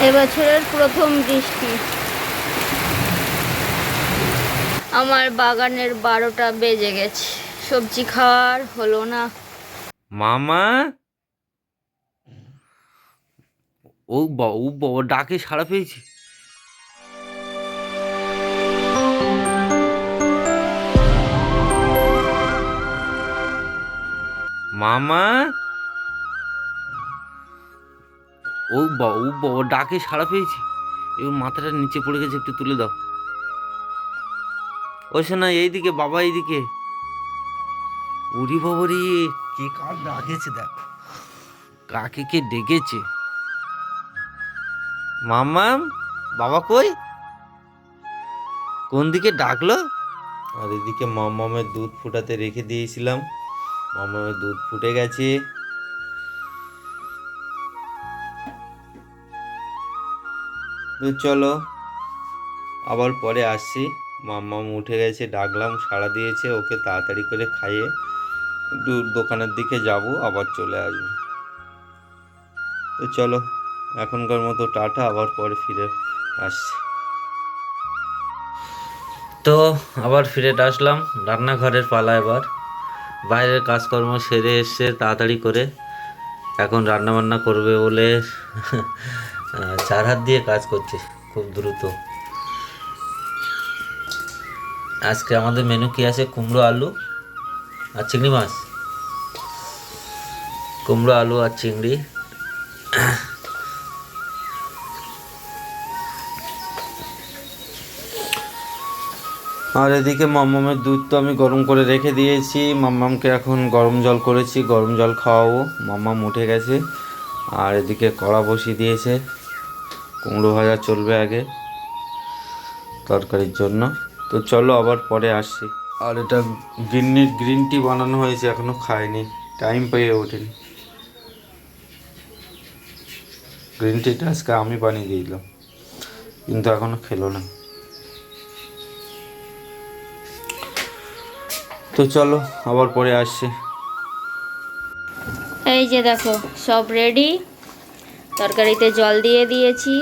এবছরের প্রথম বৃষ্টি। আমার বাগানের বারোটা বেজে গেছে। সবজি খাওয়ার হলো না। মামা? ও বাবা ডাকে সাড়া পেয়েছি। মামা? ও বা, ও বাবা ডাকে সাড়া পেয়েছি। এবার মাথাটা নিচে পড়ে গেছে, একটু তুলে দাও। ও শোনা এইদিকে, বাবা এইদিকে। উরি বাবারি কে কার ডাকেছে দেখ। কাকে কে ডেকেছে। মাম্মাম বাবা কই? কোন দিকে ডাকলো? আর এদিকে মাম্মামের দুধ ফুটাতে রেখে দিয়েছিলাম। মাম্মামের দুধ ফুটে গেছে। তো চলো, আবার পরে আসছি। মাম্মাম উঠে গেছে, ডাকলাম, সাড়া দিয়েছে ওকে তাড়াতাড়ি করে খাইয়ে একটু দোকানের দিকে যাব, আবার চলে আসব। তো চলো, এখনকার মতো টাটা, আবার পরে ফিরে আসছি। তো আবার ফিরে আসলাম, রান্নাঘরের পালা এবার। বাইরের কাজকর্ম সেরে এসছে তাড়াতাড়ি করে এখন রান্না বান্না করবে বলে চার হাত দিয়ে কাজ করছে খুব দ্রুত। আজকে আমাদের মেনু কি আছে? কুমড়ো, আলু আর চিংড়ি মাছ। কুমড়ো, আলু আর চিংড়ি। আর এদিকে মাম্মামের দুধ তো আমি গরম করে রেখে দিয়েছি। মাম্মামকে এখন গরম জল করেছি, গরম জল খাওয়াবো। মাম্মাম উঠে গেছে। আর এদিকে কড়া বসিয়ে দিয়েছে। কুমড়ো ভাজা চলবে আগে তরকারির জন্য। তো চলো আবার পরে আসছি। আর এটা গ্রিন গ্রিন টি বানানো হয়েছে, এখনও খাইনি টাইম পেয়ে ওঠেনি। গ্রিন টিটা আজকে আমি বানিয়ে দিলাম, কিন্তু এখনও খেলো না। তো চলো আবার পরে আসছি। এই যে দেখো, সব রেডি তরকারিতে জল দিয়ে দিয়েছি।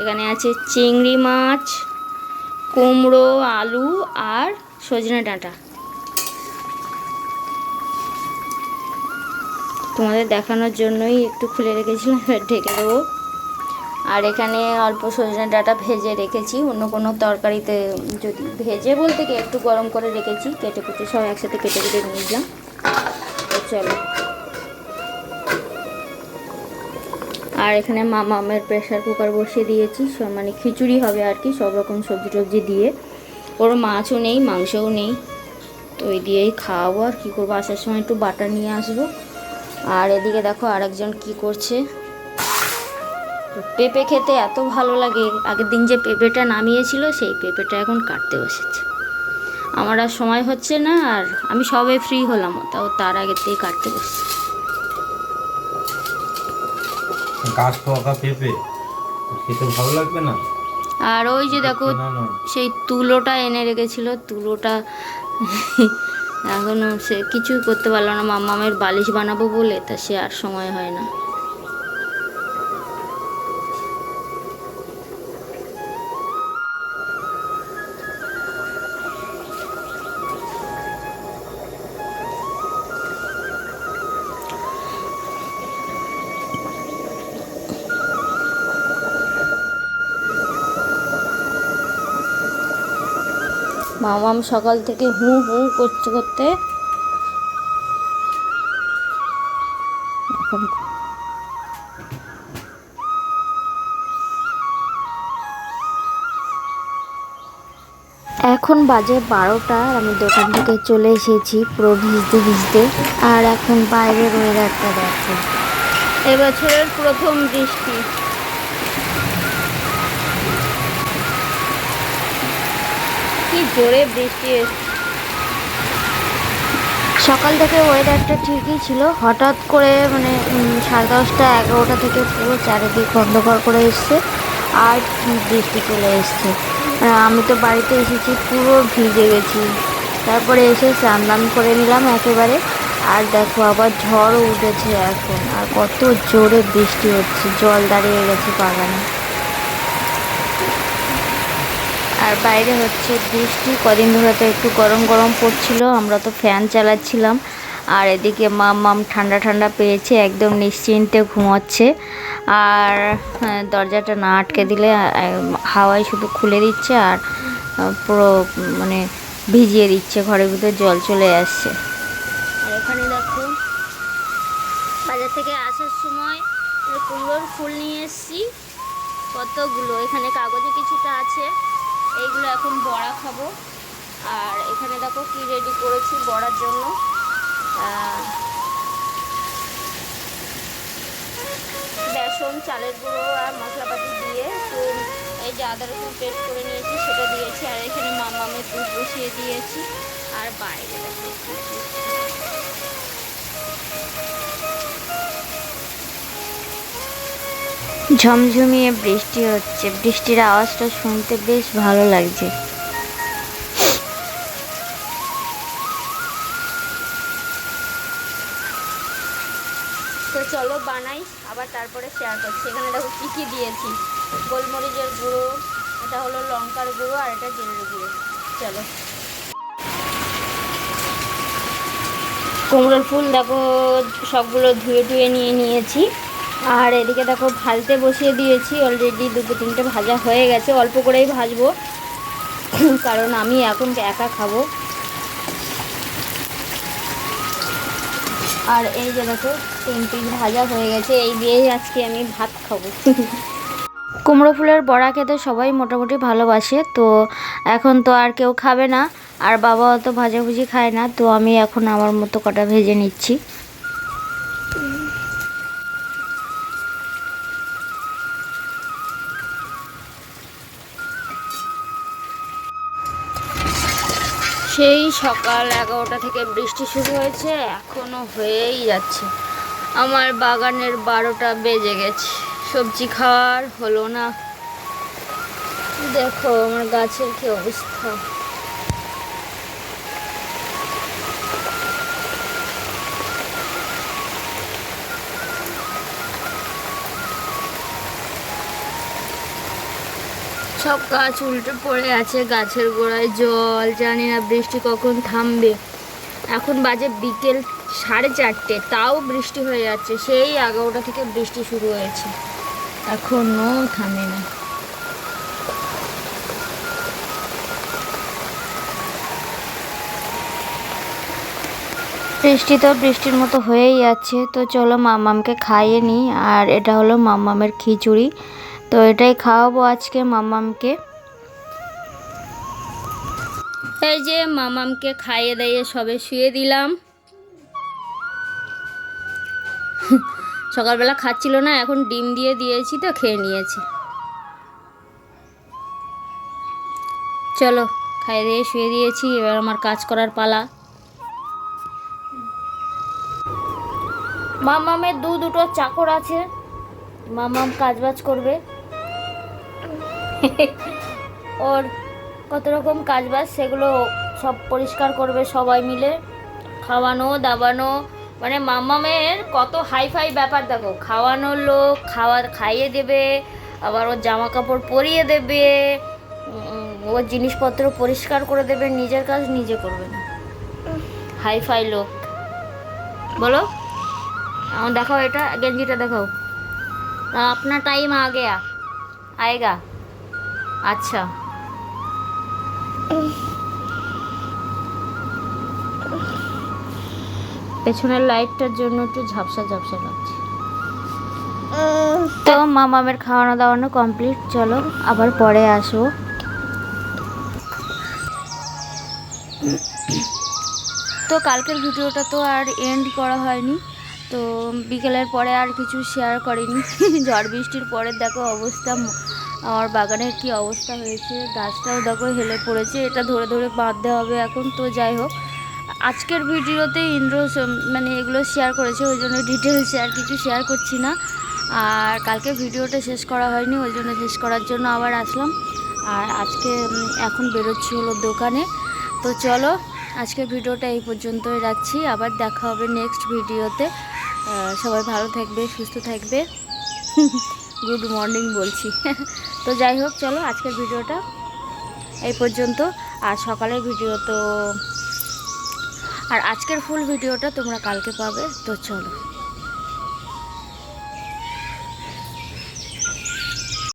এখানে আছে চিংড়ি মাছ, কুমড়ো, আলু আর সজনে ডাঁটা। তোমাদের দেখানোর জন্যই একটু খুলে রেখেছিলাম ঢেকে দেবো। আর এখানে অল্প সজনে ডাঁটা ভেজে রেখেছি। অন্য কোনো তরকারিতে যদি ভেজে বলতে কি, একটু গরম করে রেখেছি। কেটে কুটে সব একসাথে কেটে কেটে নিয়েছিলাম তো চলো। আর এখানে মামামের প্রেশার কুকার বসিয়ে দিয়েছি মানে খিচুড়ি হবে আর কি, সব রকম সবজি টবজি দিয়ে। ওর মাছও নেই, মাংসও নেই। তো ওই দিয়েই খাওয়াবো আর কী করব। আসার সময় একটু বাটার নিয়ে আসব। আর এদিকে দেখো আরেকজন কি করছে। পেঁপে খেতে এত ভালো লাগে, আগের দিন যে পেঁপেটা নামিয়েছিল, সেই পেঁপেটা এখন কাটতে বসেছে। আমার আর সময় হচ্ছে না, আর আমি সবে ফ্রি হলাম, তাও তার আগের থেকে কাটতে বসছি। গাছ পাকা পেঁপে খেতে ভালো লাগবে না? আর ওই যে দেখো সেই তুলোটা এনে রেখেছিল তুলোটা এখনও সে কিছুই করতে পারল না। মাম্মামের বালিশ বানাবো বলে তা সে আর সময় হয় না। মামাম সকাল থেকে হু হু করতে করতে এখন বাজে বারোটা আমি দোকান থেকে চলে এসেছি পুরো ভিজতে ভিজতে আর এখন বাইরে বাইরের ওয়েদারটা দেখো এবছরের প্রথম বৃষ্টি। কি জোরে বৃষ্টি সকাল থেকে ওয়েদারটা ঠিকই ছিল। হঠাৎ করে মানে সাড়ে দশটা এগারোটা থেকে পুরো চারিদিক অন্ধকার করে এসছে। আর বৃষ্টি চলে এসছে। আমি তো বাড়িতে এসেছি, পুরো ভিজে গেছি। তারপরে এসে স্নান দান করে নিলাম একেবারে। আর দেখো, আবার ঝড়ও উঠেছে এখন। আর কত জোরে বৃষ্টি হচ্ছে। জল দাঁড়িয়ে গেছে বাগানে। আর বাইরে হচ্ছে বৃষ্টি। কদিন ধরে তো একটু গরম গরম পড়ছিল আমরা তো ফ্যান চালাচ্ছিলাম। আর এদিকে মাম মাম ঠান্ডা ঠান্ডা পেয়েছে একদম নিশ্চিন্তে ঘুমাচ্ছে। আর হ্যাঁ, দরজাটা না আটকে দিলে হাওয়ায় শুধু খুলে দিচ্ছে আর পুরো মানে ভিজিয়ে দিচ্ছে ঘরের ভিতরে জল চলে আসছে। আর এখানে দেখো বাজার থেকে আসার সময় কুমড়োর ফুল নিয়ে এসেছি। কতগুলো? এখানে কাগজে কিছুটা আছে। এইগুলো এখন বড়া খাব। আর এখানে দেখো কি রেডি করেছি বড়ার জন্য। বেসন, চালের গুঁড়ো আর মশলাপাতি দিয়ে এই যে আদা রসুন পেস্ট করে নিয়েছি, সেটা দিয়েছি। আর এখানে মামামের দুধ বসিয়ে দিয়েছি। আর বাইরে দেখো ঝমঝমিয়ে বৃষ্টি হচ্ছে। বৃষ্টির আওয়াজটা শুনতে বেশ ভালো লাগছে। তো চলো বানাই, আবার তারপরে শেয়ার করছি। এখানে দেখো কী কী দিয়েছি। গোলমরিচের গুঁড়ো, এটা হলো লঙ্কার গুঁড়ো আর এটা জিরের গুঁড়ো। চলো। কুমড়োর ফুল দেখো, সবগুলো ধুয়ে ধুয়ে নিয়ে নিয়েছি। আর এদিকে দেখো ভাজতে বসিয়ে দিয়েছি অলরেডি দুটো তিনটে ভাজা হয়ে গেছে, অল্প করেই ভাজবো। কারণ আমি এখন একা খাব। আর এই যে দেখো তিন পিস ভাজা হয়ে গেছে, এই দিয়েই আজকে আমি ভাত খাব। কুমড়ো ফুলের বড়া খেতে সবাই মোটামুটি ভালোবাসে, তো এখন তো আর কেউ খাবে না, আর বাবা অত ভাজাভুজি খায় না, তো আমি এখন আমার মতো কটা ভেজে নিচ্ছি। সেই সকাল এগারোটা থেকে বৃষ্টি শুরু হয়েছে এখনও হয়েই যাচ্ছে। আমার বাগানের বারোটা বেজে গেছে। সবজি খাওয়ার হলো না। দেখো আমার গাছের কি অবস্থা। সব গাছ উল্টে পড়ে আছে, গাছের গোড়ায় জল, জানি না বৃষ্টি কখন থামবে। এখন বাজে বিকেল সাড়ে চারটে, তাও বৃষ্টি হয়ে যাচ্ছে, সেই এগারোটা থেকে বৃষ্টি শুরু হয়েছে। এখনও থামে না। বৃষ্টি তো বৃষ্টির মতো হয়েই যাচ্ছে, তো চলো মামামকে খাইয়ে নিই, আর এটা হলো মামামের খিচুড়ি। তো এটাই খাওয়াবো আজকে মামামকে। এই যে মামামকে খাইয়ে দাইয়ে সবে শুয়ে দিলাম। সকালবেলা খাচ্ছিল না, এখন ডিম দিয়ে দিয়েছি তো, খেয়ে নিয়েছে। চলো, খাইয়ে দিয়ে শুয়ে দিয়েছি, এবার আমার কাজ করার পালা। মামামের দু দুটো চাকর আছে, মামাম কাজ বাজ করবে। ওর কত রকম কাজ বাজ সেগুলো সব পরিষ্কার করবে সবাই মিলে খাওয়ানো দাবানো মানে মামামের কত হাইফাই ব্যাপার দেখো খাওয়ানোর লোক খাওয়া খাইয়ে দেবে আবার ওর জামা কাপড় পরিয়ে দেবে উম, ওর জিনিসপত্র পরিষ্কার করে দেবে নিজের কাজ নিজে করবে না হাইফাই লোক বলো আমার দেখাও এটা গেঞ্জিটা দেখাও अपना टाइम आ गया आएगा আচ্ছা। পেছনের লাইটটার জন্য একটু ঝাপসা ঝাপসা লাগছে। তো মামামের খাওয়ানো দাওয়ানো কমপ্লিট, চলো আবার পরে আসব তো কালকের ভিডিওটা তো আর এন্ড করা হয়নি, তো বিকেলের পরে আর কিছু শেয়ার করেনি। ঝড় বৃষ্টির পরে দেখো অবস্থা আমার বাগানের কি অবস্থা হয়েছে? গাছটাও দেখো হেলে পড়েছে, এটা ধরে ধরে বাঁধতে হবে এখন, তো যাই হোক। আজকের ভিডিওতে ইন্দ্র মানে এগুলো শেয়ার করেছে, ওই জন্য ডিটেলস আর কিছু শেয়ার করছি না। আর কালকে ভিডিওটা শেষ করা হয়নি, ওই জন্য শেষ করার জন্য আবার আসলাম। আর আজকে এখন বেরোচ্ছি হলো দোকানে। তো চলো, আজকের ভিডিওটা এই পর্যন্তই রাখছি। আবার দেখা হবে নেক্সট ভিডিওতে। সবাই ভালো থাকবে, সুস্থ থাকবে। গুড মর্নিং বলছি। তো যাই হোক, চলো আজকের ভিডিওটা এই পর্যন্ত। আর সকালের ভিডিও তো আর আজকের ফুল ভিডিওটা তোমরা কালকে পাবে, তো চলো।